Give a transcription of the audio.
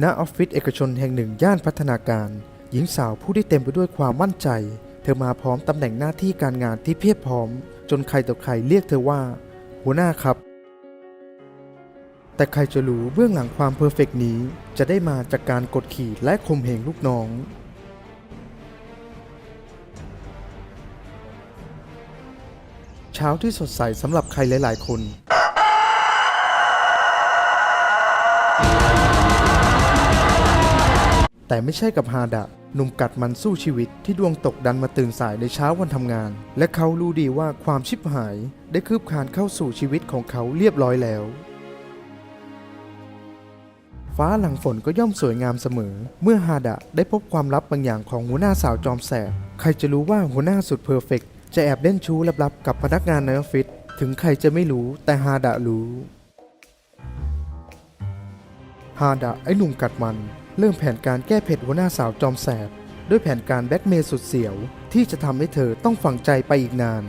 ณออฟฟิศเอกชนแห่งหนึ่งย่านพัฒนาการ หญิงสาวผู้ที่เต็มไปด้วยความมั่นใจ เธอมาพร้อมตำแหน่งหน้าที่การงานที่เพียบพร้อม จนใครต่อใครเรียกเธอว่า หัวหน้าครับ แต่ใครจะรู้เบื้องหลังความเพอร์เฟกต์นี้ จะได้มาจากการกดขี่และข่มเหงลูกน้องเช้าที่สดใสสำหรับใครหลาย ๆ คน แต่ไม่ใช่กับฮาดะหนุ่มกัดมันสู้ชีวิตที่ดวงตกดันมาตื่นสายในเช้าวันทำงาน และเขารู้ดีว่าความชิบหายได้คืบคลานเข้าสู่ชีวิตของเขาเรียบร้อยแล้ว ฟ้าหลังฝนก็ย่อมสวยงามเสมอ เมื่อฮาดะได้พบความลับบางอย่างของหัวหน้าสาวจอมแสบ ใครจะรู้ว่าหัวหน้าสุดเพอร์เฟกต์จะแอบเล่นชู้ลับๆกับพนักงานในออฟฟิศถึงใครจะไม่รู้แต่ฮาดะรู้ฮาดะไอ้หนุ่มกัดมัน เริ่มแผนการแก้เผ็ดหัวหน้าสาวจอมแสบ ด้วยแผนการแบ็กเมย์สุดเสียว ที่จะทำให้เธอต้องฝังใจไปอีกนาน